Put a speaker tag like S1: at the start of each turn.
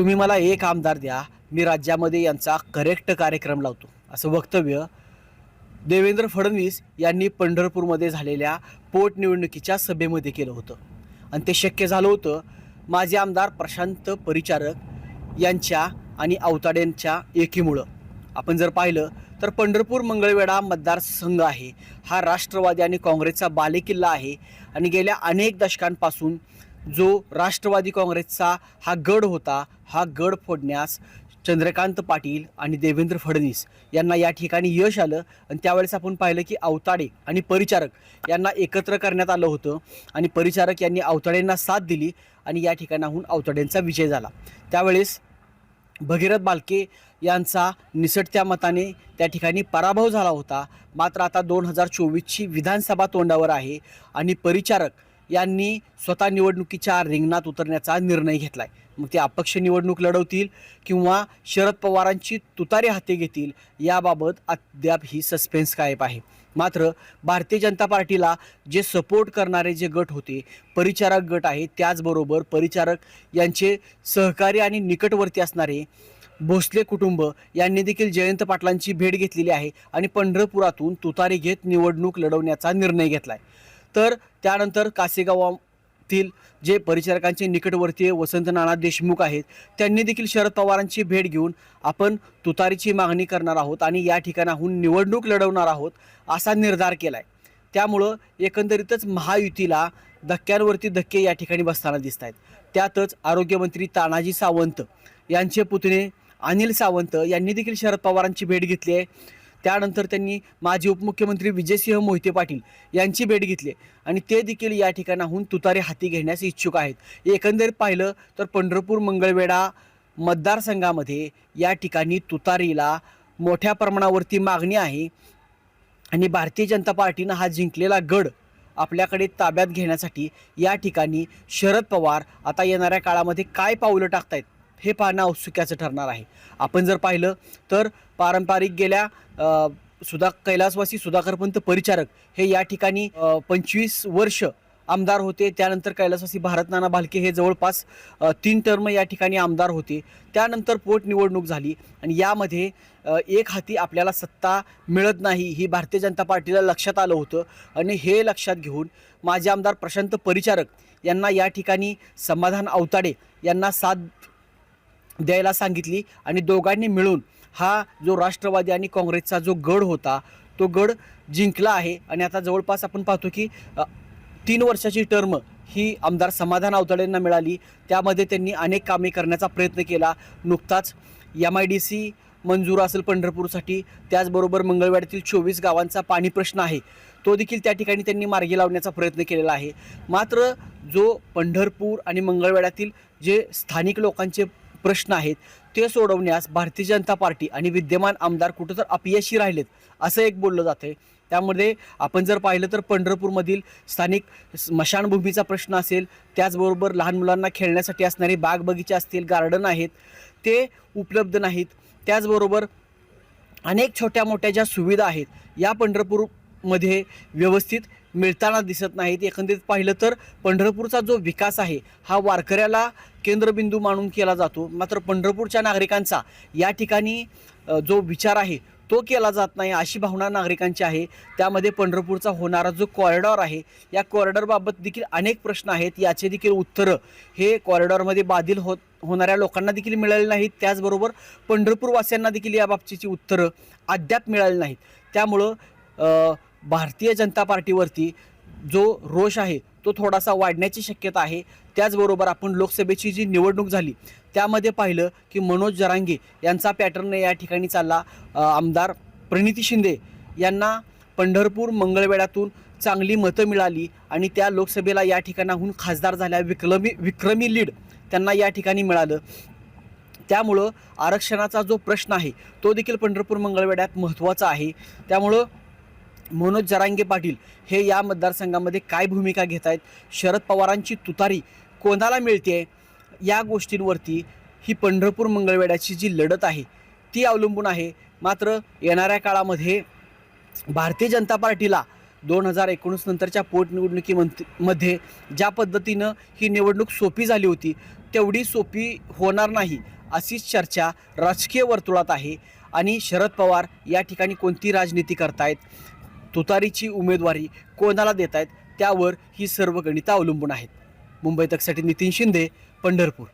S1: तुम्ही मला एक आमदार द्या. मी राज्यामध्ये यांचा करेक्ट कार्यक्रम लावतो. असं वक्तव्य देवेंद्र फडणवीस यांनी पंढरपूरमध्ये झालेल्या पोटनिवडणुकीच्या सभेमध्ये केलं होतं. आणि ते शक्य झालं होतं. माझे आमदार प्रशांत परिचारक यांच्या आणि अवताड्यांच्या एकीमुळं. आपण जर पाहिलं तर पंढरपूर मंगळवेढा मतदारसंघ आहे. हा राष्ट्रवादी आणि काँग्रेसचा बालेकिल्ला आहे. आणि गेल्या अनेक दशकांपासून जो राष्ट्रवादी काँग्रेसचा हा गड होता हा गड फोडण्यास चंद्रकांत पाटील आणि देवेंद्र फडणवीस यांना या ठिकाणी यश आलं. आणि त्यावेळेस आपण पाहिलं की अवताडे आणि परिचारक यांना एकत्र करण्यात आलं होतं. आणि परिचारक यांनी अवताडेंना साथ दिली आणि या ठिकाणाहून अवताड्यांचा विजय झाला. त्यावेळेस भगीरथ बालके यांचा निसटत्या मताने त्या ठिकाणी पराभव झाला होता. मात्र आता दोन हजार चोवीसची विधानसभा तोंडावर आहे आणि परिचारक यांनी स्वतः निवडणुकीच्या रिंगणात उतरण्याचा निर्णय घेतला आहे मग ते अपक्ष निवडणूक लढवतील किंवा शरद पवारांची तुतारी हाती घेतील याबाबत अद्याप ही सस्पेन्स कायम आहे. मात्र भारतीय जनता पार्टीला जे सपोर्ट करणारे जे गट होते परिचारक गट आहे त्याचबरोबर परिचारक यांचे सहकारी आणि निकटवर्ती असणारे भोसले कुटुंब यांनी देखील जयंत पाटलांची भेट घेतलेली आहे आणि पंढरपुरातून तुतारी घेत निवडणूक लढवण्याचा निर्णय घेतला आहे तर त्यानंतर कासेगावातील जे परिचारकांचे निकटवर्तीय वसंत नाना देशमुख आहेत त्यांनी देखील शरद पवारांची भेट घेऊन आपण तुतारीची मागणी करणार आहोत आणि या ठिकाणाहून निवडणूक लढवणार आहोत असा निर्धार केला आहे त्यामुळं एकंदरीतच महायुतीला धक्क्यांवरती धक्के या ठिकाणी बसताना दिसत आहेत त्यातच आरोग्यमंत्री तानाजी सावंत यांचे पुतणे अनिल सावंत यांनी देखील शरद पवारांची भेट घेतली आहे. त्यानंतर त्यांनी माजी उपमुख्यमंत्री विजयसिंह मोहिते पाटील यांची भेट घेतली आणि ते देखील या ठिकाणाहून तुतारी हाती घेण्यास इच्छुक आहेत. एकंदरीत पाहिलं तर पंढरपूर मंगळवेढा मतदारसंघामध्ये या ठिकाणी तुतारीला मोठ्या प्रमाणावरती मागणी आहे आणि भारतीय जनता पार्टीनं हा जिंकलेला गड आपल्याकडे ताब्यात घेण्यासाठी या ठिकाणी शरद पवार आता येणाऱ्या काळामध्ये काय पावलं टाकतायत? हे पाहणं औत्सुक्याचं ठरणार आहे. आपण जर पाहिलं तर पारंपरिक गेल्या सुधा कैलासवासी सुधाकरपंत परिचारक हे या ठिकाणी पंचवीस वर्ष आमदार होते. त्यानंतर कैलासवासी भारतनाना भालके हे जवळपास तीन टर्म या ठिकाणी आमदार होते. त्यानंतर पोटनिवडणूक झाली आणि यामध्ये एक हाती आपल्याला सत्ता मिळत नाही ही भारतीय जनता पार्टीला लक्षात आलं होतं. आणि हे लक्षात घेऊन माजी आमदार प्रशांत परिचारक यांना या ठिकाणी समाधान अवताडे यांना साथ द्यायला सांगितली आणि दोघांनी मिळून हा जो राष्ट्रवादी आणि काँग्रेसचा जो गड होता तो गड जिंकला आहे. आणि आता जवळपास आपण पाहतो की तीन वर्षाची टर्म ही आमदार समाधान अवतडेंना मिळाली. त्यामध्ये त्यांनी अनेक कामे करण्याचा प्रयत्न केला. नुकताच एम आय डी सी मंजूर असेल पंढरपूरसाठी. त्याचबरोबर मंगळवाड्यातील चोवीस गावांचा पाणी प्रश्न आहे. तो देखील त्या ठिकाणी त्यांनी मार्गी लावण्याचा प्रयत्न केलेला आहे. मात्र जो पंढरपूर आणि मंगळवेढ्यातील जे स्थानिक लोकांचे प्रश्न आहेत. ते सोडवण्यास भारतीय जनता पार्टी आणि विद्यमान आमदार कुठं तर अपयशी राहिलेत असं एक बोललं जातं त्यामध्ये आपण जर पाहिलं तर पंढरपूरमधील स्थानिक स्मशानभूमीचा प्रश्न असेल त्याचबरोबर लहान मुलांना खेळण्यासाठी असणारे बाग बगीचे असतील गार्डन आहेत ते उपलब्ध नाहीत. त्याचबरोबर अनेक छोट्या मोठ्या ज्या सुविधा आहेत या पंढरपूरमध्ये व्यवस्थित मिळताना दिसत नाहीत. एकंदरीत पाहिलं तर पंढरपूरचा जो विकास आहे हा वारकऱ्याला केंद्रबिंदू मानून केला जातो. मात्र पंढरपूरच्या नागरिकांचा या ठिकाणी जो विचार आहे तो केला जात नाही. अशी भावना नागरिकांची आहे. त्यामध्ये पंढरपूरचा होणारा जो कॉरिडॉर आहे या कॉरिडॉरबाबत देखील अनेक प्रश्न आहेत. याचे देखील उत्तरं हे कॉरिडॉरमध्ये बाधिल होत होणाऱ्या लोकांना देखील मिळाले नाहीत. त्याचबरोबर पंढरपूरवासियांना देखील या बाबतीची उत्तरं अद्याप मिळाली नाहीत. त्यामुळं भारतीय जनता पार्टीवरती जो रोष आहे तो थोडासा वाढण्याची शक्यता आहे. त्याचबरोबर आपण लोकसभेची जी निवडणूक झाली त्यामध्ये पाहिलं की मनोज जरांगे यांचा पॅटर्न या ठिकाणी चालला. आमदार प्रणिती शिंदे यांना पंढरपूर मंगळवेढ्यातून चांगली मतं मिळाली आणि त्या लोकसभेला या ठिकाणाहून खासदार झाल्या विक्रमी विक्रमी लीड त्यांना या ठिकाणी मिळालं. त्यामुळं आरक्षणाचा जो प्रश्न आहे तो देखील पंढरपूर मंगळवेढ्यात महत्त्वाचा आहे. त्यामुळं मनोज जरांगे पाटील हे या मतदारसंघामध्ये काय भूमिका घेत आहेत शरद पवारांची तुतारी कोणाला मिळते या गोष्टींवरती ही पंढरपूर मंगळवेड्याची जी लढत आहे ती अवलंबून आहे. मात्र येणाऱ्या काळामध्ये भारतीय जनता पार्टीला दोन हजार एकोणीस नंतरच्या पोटनिवडणुकीमध्ये ज्या पद्धतीनं ही निवडणूक सोपी झाली होती तेवढी सोपी होणार नाही अशीच चर्चा राजकीय वर्तुळात आहे. आणि शरद पवार या ठिकाणी कोणती राजनीती करतायत? तुतारीची उमेदवारी कोणाला देत आहेत त्यावर ही सर्व गणितं अवलंबून आहेत. मुंबई तकसाठी नितीन शिंदे पंढरपूर.